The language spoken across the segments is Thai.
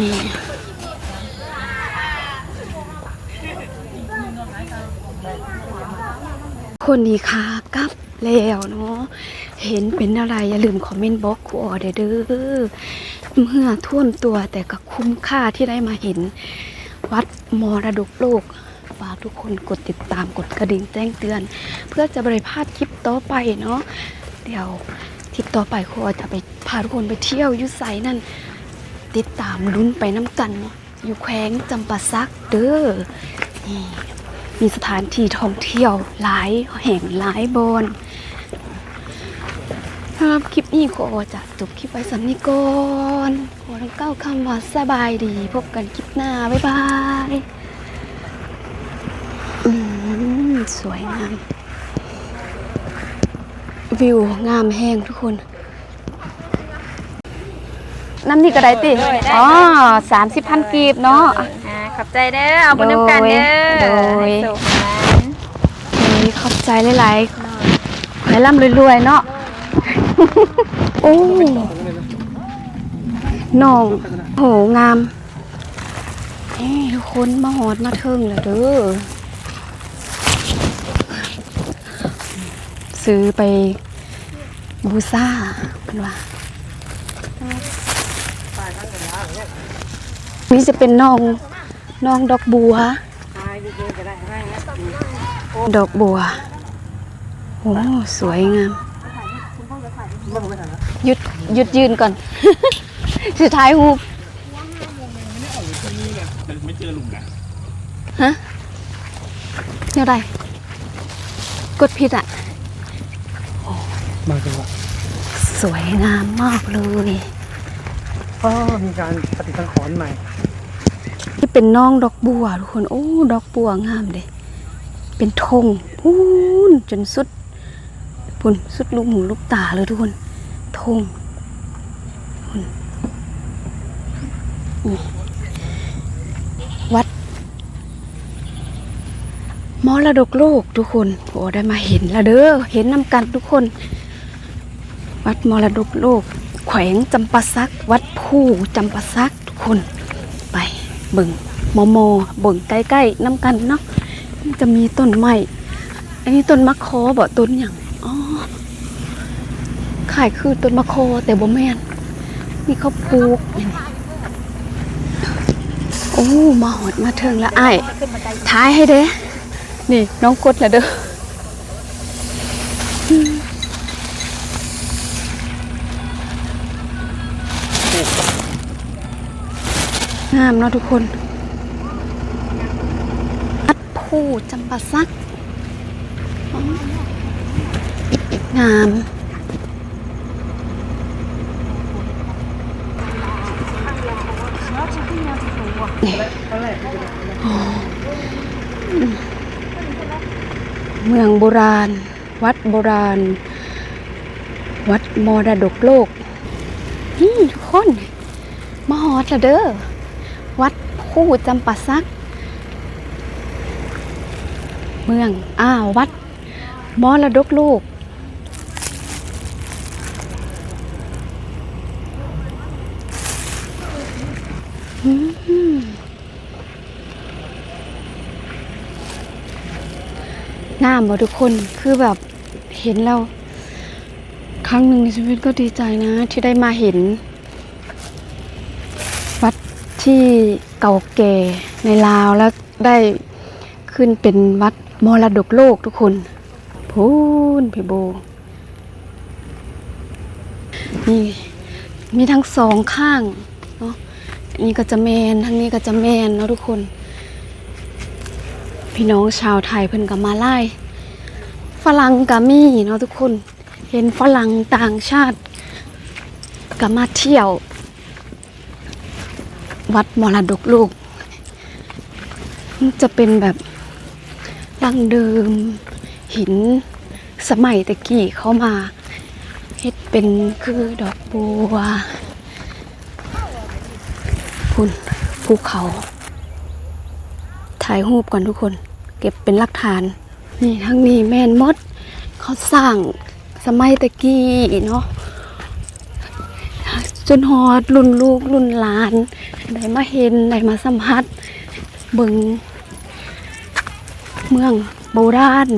นี่คนดีค่ะกลับแล้วเนาะเห็นเป็นอะไรอย่าลืมคอมเมนต์บล็อกครูออเดอเด้อเมื่อท่วมตัวแต่ก็คุ้มค่าที่ได้มาเห็น วัดมรดกโลกฝากทุกคนกดติดตามกดกระดิ่งแจ้งเตือน เพื่อจะบริพาดคลิปต่อไปเนาะเดี๋ยวทริปต่อไปครูออจะไปพาทุกคนไปเที่ยวยุไสนั่น ติดตามลุ้นไปน้ำกัน อยู่แขวงจำปาซักเด้อนี่มีสถานที่ท่องเที่ยวหลายแห่งหลายบอนสำหรับคลิปนี้ขอจะจบคลิปไว้สำนีก่อนขอทั้งเก้าคำว่าสบายดี พบกันคลิปหน้า บ๊ายบายอืมสวยงาม วิวงามแห้งทุกคน น้ำนี่ก็ได้ติได้ได้อ๋อสามสิบพันกีบเนาะ อ่าขอบใจเด้อเอาบุญน้ำกันเด้อโดย ให้สุขมันเฮ้ยขอบใจหลายๆให้ร่ำรวยๆเนาะ โอ้น้องโหงามเฮ้ยทุกคนมาหอดมาเทิงเลยเด้อ ซื้อไปบูซ่าเป็นว่า นี่จะเป็นน้องน้องดอกบัว ดอกบัว โอ้ สวยงาม หยุดหยุดยืนก่อน สุดท้ายฮูบไม่เจอลุงนะฮะเดี๋ยวไรกดผิดอะมาจังหวะสวยงามมากเลย ก็มีการปฏิสังขรณ์ใหม่ที่ เป็นน้องดอกบัวทุกคน โอ้ ดอกบัวงามเลยเป็นธงพูนจนสุดพุ่นสุดลูกหูลูกตาเลยทุกคนธงพุ่นวัดมรดกโลกทุกคน โอ้ได้มาเห็นล้วเด้อ เห็นนำกันทุกคน วัดมรดกโลก แขวงจำปาซัก วัดผู้จำปาซักทุกคน เบิ่งมอมอเบิ่งใกล้ๆน้ำกันเนาะจะมีต้นไม้อันนี้ต้นมะโคอบ่ต้นอย่างอ๋อขายคือต้นมะโคแต่บ่แม่นนี่เขาปลูกโอ้มาหอดมาเทิงล้วอ้ท้ายให้เด้นี่น้องกดล้วเด้อ งามเนาะทุกคนวัดผู้จำปาซัก งามเมืองโบราณ วัดโบราณ วัดมรดกโลกนี่ทุกคน มาฮอดละเด้อ วัดผู้จำปาซัก เมือง อ้าววัด มรดกโลกอืมงามบ่ทุกคนคือแบบเห็นแล้วครั้งหนึ่งในชีวิตก็ดีใจนะ ที่ได้มาเห็น วัดที่ เก่าแก่ในลาวแล้วได้ขึ้นเป็นวัดมรดกโลกทุกคนพูนพี่โบนี่มีทั้งสองข้างเนาะอันนี้ก็จะแมนทั้งนี้ก็จะแมนเนาะทุกคน พี่น้องชาวไทยเพิ่นก็มาไล่ฝรั่งก็มีเนาะทุกคน เห็นฝรั่งต่างชาติก็มาเที่ยว วัดมรดกโลกจะเป็นแบบดังเดิมหินสมัยตะกี้เขามาเฮ็ดเป็นคือดอกบัวคุณภูเขา ถ่ายรูปก่อนทุกคน เก็บเป็นหลักฐาน นี่ทั้งนี้แม่นมด เขาสร้างสมัยตะกี้เนาะ จนฮอดรุ่นลูกรุ่นหลานได้มาเห็นได้มาสัมผัสเบิงเมืองโบราณ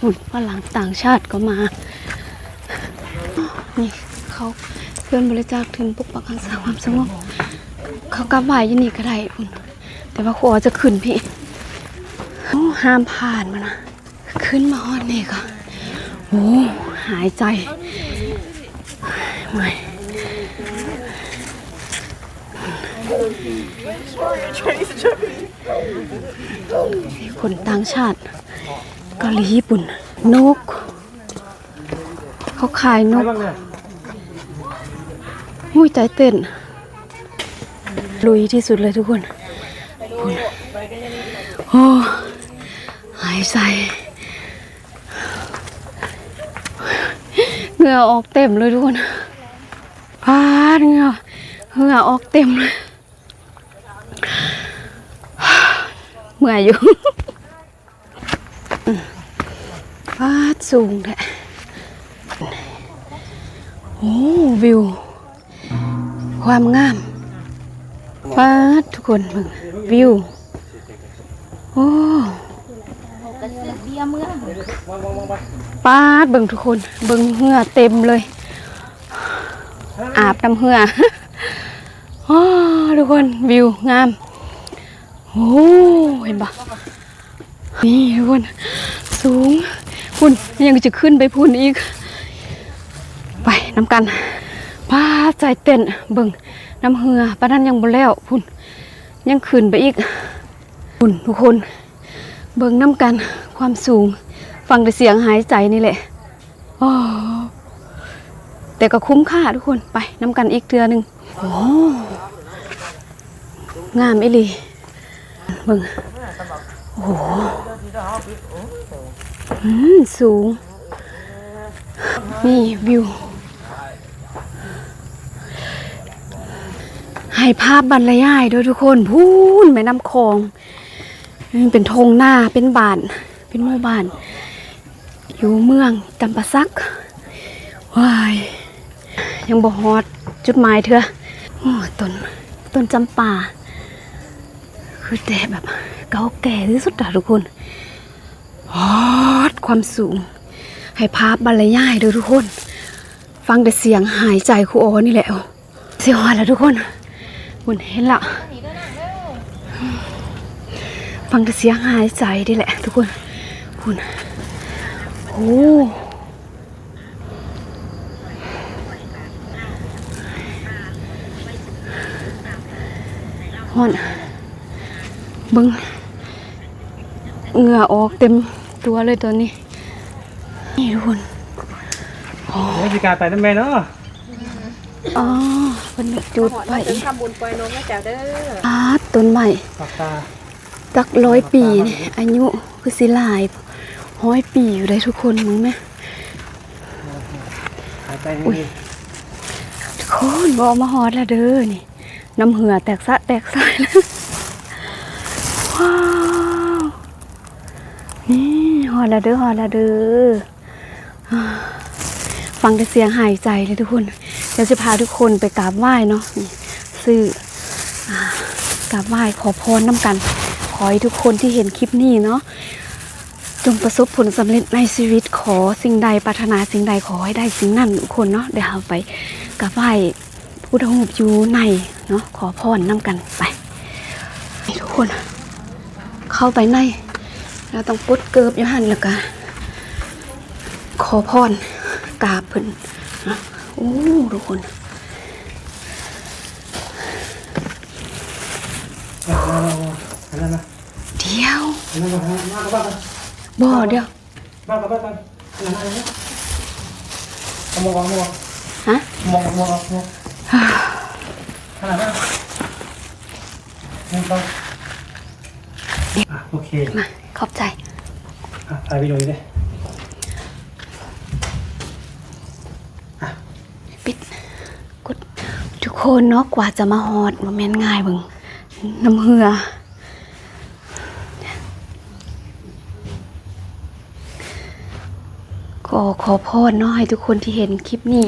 หุ่นฝรั่งต่างชาติก็มา นี่เขาเพื่อนบริจาคทุนปกปักรักษาความสงบเขากลับไหวอยี่นี่ก็ได้คุณแต่ว่าครูอ๋อจะขึ้นพี่ห้ามผ่านมานะขึ้นมาฮอดนี่ก็โอ้หายใจไม่ คนต่างชาติเกาหลีญี่ปุ่น นก เขาขายนไปกบ้ยหุยใจเต้น ลุยที่สุดเลยทุกคนโอ้หายใจเหงื่อออกเต็มเลยทุกคนพาดเหงื่อเหงื่อออกเต็มเลย เมื่อยอยู่พาดสูงแท้โอ้วิว ความงามป้าดทุกคนเบิ่งวิว โอ้ป้าดเบิ่งทุกคนเบิ่งเหือเต็มเลย อาบน้ำเหือโอ้ทุกคนวิวงาม โอ้เห็นปะนี่ทุกคนสูงพุ่นยังจะขึ้นไปพุ่นอีก ไปน้ำกันป้าใจเต้นเบิ่งน้ำเหือป้านั้นยังบ่แล้วพุ่นยังขึ้นไปอีกพุ่นทุกคน เบิ่งน้ำกันความสูง ฟังแต่เสียงหายใจนี่แหละโอ้แต่ก็คุ้มค่าทุกคนไปน้ำกันอีกเทือหนึงโอ้งามอีหลี เบิ่งโอ้โหสูง นี่วิว ให้ภาพบรรยายด้วยทุกคนพูนแม่น้ำคลองเป็นธงหน้าเป็นบานเป็นหมู่บ้าน อยู่เมืองจำปาซักว้ายยังบ่ฮอดจุดหมายเถอะโอ้ต้นต้นจำปา คือแต่แบบเก่าแก่ที่สุดอะทุกคนฮอดความสูง ให้ภาพบรรยายด้วยทุกคน ฟังแต่เสียงหายใจครูโอนี่แหละเสียงหาแล้วทุกคนคุณเห็นละฟังแต่เสียงหายใจนี่แหละ ทุกคนคุณโอ้ฮอน เบึงเหงื่อออกเต็มตัวเลยตอนนี้ นี่ทุกคนเดี๋ยวมีการไปนั่นแม่เนาะอ๋อเป็นจุดไปทำบุญปล่อยนกนะจ๊ะเด้ออาต้นใหม่ปากตาตักร้อยปีนี่อายุคือสิหลายร้อยปีอยู่ได้ทุกคนมึงไหมหายใจให้ดีทุกคนบอมาฮอดแล้วเด้อนี่น้ำเหือแตกสะแตกสายแล้วว้าวนี่ฮอ ดแล้วเด้อฮอดแล้วเด้อฟังแต่เสียงหายใจเลยทุกคน เดี๋ยวจะพาทุกคนไปกราบไหว้เนาะซื้ออกราบไหว้ขอพรน้ำกัน ขอให้ทุกคนที่เห็นคลิปนี้เนาะจงประสบผลสำเร็จในชีวิตขอสิ่งใดปรารถนาสิ่งใดขอให้ได้สิ่งนั้นทุกคนเนาะเดี๋ยวเราไปกราบไหว้พุทธรูปอยู่ในเนาะขอพรน้ำกันไปทุกคน เข้าไปใน เราต้องปุดเกิบอยู่หันแล้วก็ขอพรกาบเพิ่นโอ้ทุกคนเดี๋ยวบ่เดี๋ยวมากับบ้ากันอันนั้นอันนั้นเอามองมองฮะมองมองมองขนาดนั้นโอเคมา อบใจอะถ่ายวิดีโออยู่ดิปิดกดทุกคนเนาะกว่าจะมาฮอดมันแม่นง่ายเบิ่งน้ำเหือขอขอพรเนาะให้ทุกคนที่เห็นคลิปนี้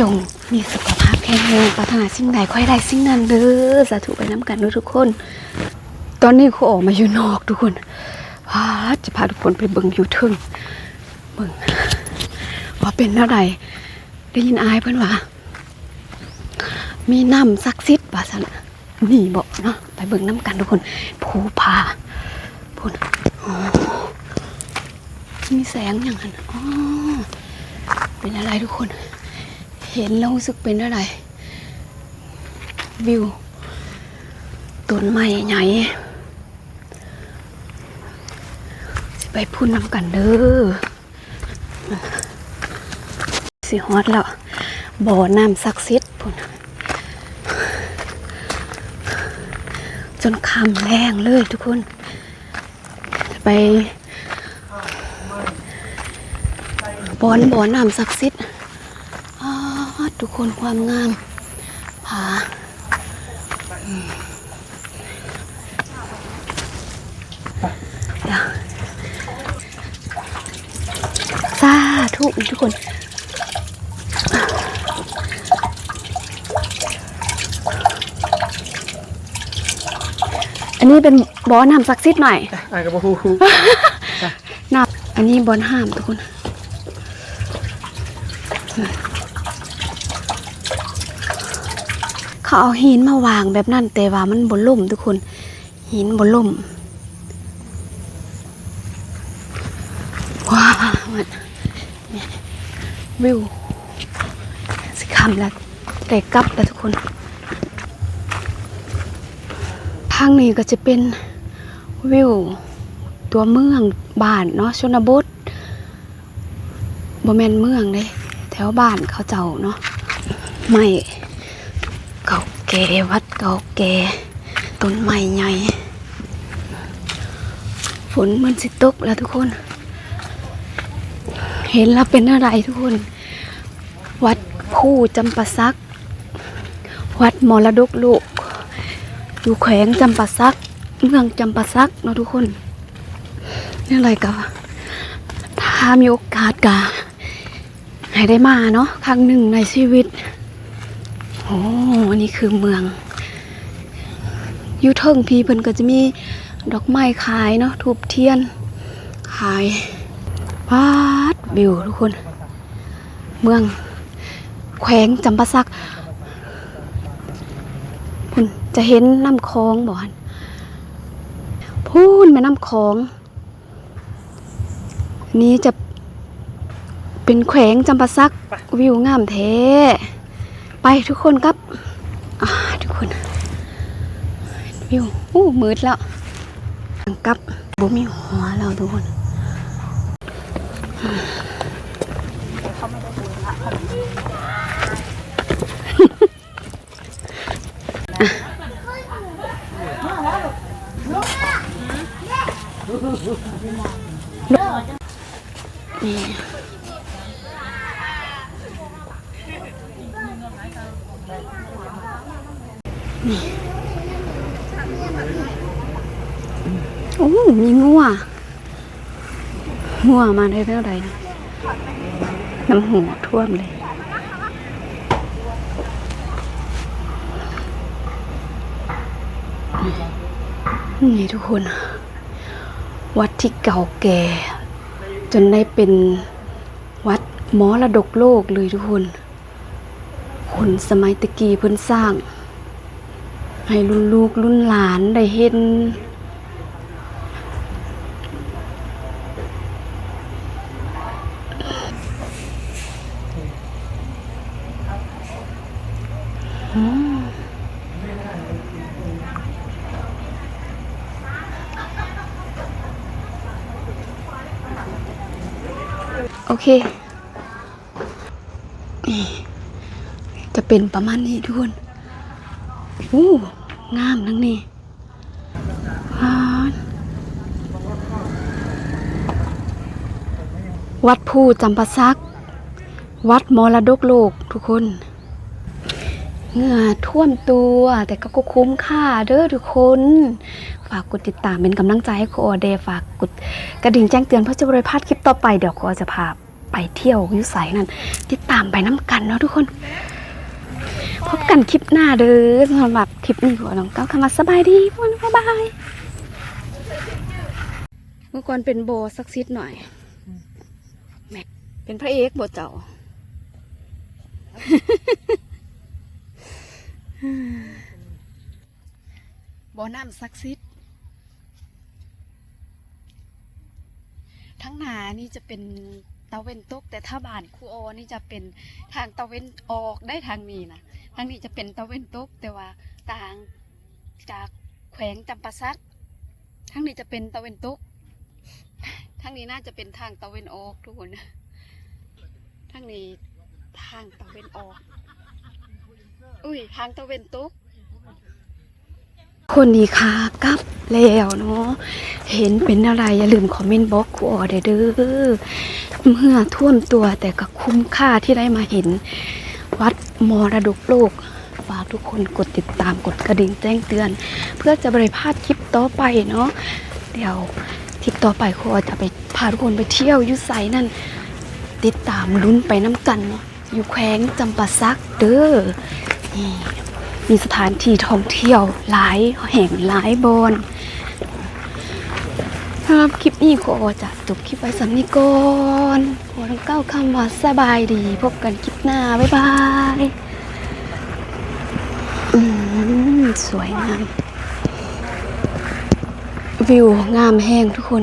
จงมีสุขภาพแข็งแรงปรารถนาสิ่งใดค่อยได้สิ่งนั้นเด้อสาธุไปน้ำกันเด้อทุกคน ตอนนี้ครูออกมาอยู่นอกทุกคนพาจะพาทุกคนไปเบิ่งอยู่ทึ่งเบิ่งว่าเป็นอะไรได้ยินอายเพิ่อนว่า มีน้ำศักดิ์สิทธิ์ว่าซั่นนี่บอกเนาะไปเบิ่งน้ำกันทุกคนภูผาพุ่นมีแสงอย่างนั้นอ๋อเป็นอะไรทุกคน เห็นแล้วรู้สึกเป็นอะไร วิวต้นไม้ใหญ่สิ ไปพุ่นน้ำกันเด้อสิฮอดแล้วบ่อน้ำศักดิ์สิทธิ์พุ่นจนคำแรงเลยทุกคน ไปบอนบ่อน้ำศักดิ์สิทธิ์ทุกคนความงามผาเดี๋ยวสาธุทุกคนอันนี้เป็นบอน้ำศักดิ์สิทธิ์หน่อยไอ้กับฮูฮูน้ำอันนี้บอลห้ามทุกคน เขาเอาหินมาวางแบบนั้นแต่ว่ามันบนล่มทุกคน หินบนล่ม ว้าวมันเนี่ย วิวสิคำแล้วแต่กลับแล้วทุกคน ทางนี้ก็จะเป็นวิวตัวเมืองบ้านเนาะชนบทบ่แมนเมืองเลยแถวบ้านเขาเจ้าเนาะไม่เก่าแก่วัดเก่าแก่ต้นไม้ใหญ่ฝนมันสิตกแล้วทุกคน เห็นแล้วเป็นอะไรทุกคน วัดผู้จำปาซัก วัดมรดกโลก อยู่แขวงจำปาซัก เมืองจำปาซักเนาะทุกคนนี่อะไรกันถ้ามีโอกาสกะให้ได้มาเนาะครั้งหนึ่งในชีวิต โอ้อันนี้คือเมืองอยูเทิงพีเพิ่นก็จะมีดอกไม้ขายเนาะทูบเทียน ขายปาดวิวทุกคน เมือง แขวงจำปาสักคุณจะเห็นน้ำคลองบ่อนพูนแม่น้ำคลอง นี้จะเป็นแขวงจำปาสักวิวงามแท้ไปทุกคนครับทุกคนวิวอู้มืดแล้วกับบ่มีหัวแล้วทุกคน นี่นี่โอ้มีงัวงัวมาได้เท่าไหร่นะน้ำหัวท่วมเลยนี่ทุกคน วัดที่เก่าแก่ จนได้เป็นวัดมรดกโลกเลยทุกคนคนสมัยตะกี้เพิ่นสร้าง ให้รุ่นลูกรุ่นหลานได้เห็น เค จะเป็นประมาณนี้ทุกคนอู้งามทั้งนี้วัดผู้จำปาซัก วัดมรดกโลกทุกคนเหงื่อท่วมตัวแต่ก็คุ้มค่าเด้อทุกคน ฝากกดติดตามเป็นกำลังใจให้โคอเดฝากกดกระดิ่งแจ้งเตือนเพื่อจะบริพลาดคลิปต่อไปเดี๋ยวโคอจะพา ไปเที่ยวอยุใสนั่นติดตามไปน้ำกันเนาะทุกคน พบกันคลิปหน้าเด้อสำหรับคลิปนี้ขอน้องเก้าคำว่าสบายดีพวกนบ๊ายบายเมื่อก่อนเป็นโบสักซิดหน่อยแหม่เป็นพระเอกโบเจ้าโบน้ำซักซิดทั้งนานี่จะเป็น ตะเวนตก แต่ถ้าบ้านครูโอนี่จะเป็นทางตะเวนออกได้ทางนี้นะทางนี้จะเป็นตะเวนตก แต่ว่าต่างจากแขวงจำปาสักทางนี้จะเป็นตะเวนตกทางนี้น่าจะเป็นทางตะเวนออกทุกคนทางนี้ทางตะเวนออก อุ้ยทางตะเวนตก คนดีค่ะกลับแล้วเนาะเห็นเป็นอะไรอย่าลืมคอมเมนต์บล็อกครูออเด้อเด้อเมื่อท่วมตัวแต่ก็คุ้มค่าที่ได้มาเห็น วัดมรดกโลกฝากทุกคนกดติดตามกดกระดิ่งแจ้งเตือน เพื่อจะบริพาดคลิปต่อไปเนาะเดี๋ยวทริปต่อไปครูออจะไปพาทุกคนไปเที่ยวยุไสนั่นติดตามลุ้นไปน้ำกันเนาะอยู่แขวงจำปาสักเด้อนี่ มีสถานที่ท่องเที่ยวหลายแห่งหลายบอนสำหรับคลิปนี้ขอจะจบคลิปไว้สำนี้ก่อนขอทั้งเก้าคำว่าสบายดี พบกันคลิปหน้า บ๊ายบายอืมสวยงาม วิวงามแห้งทุกคน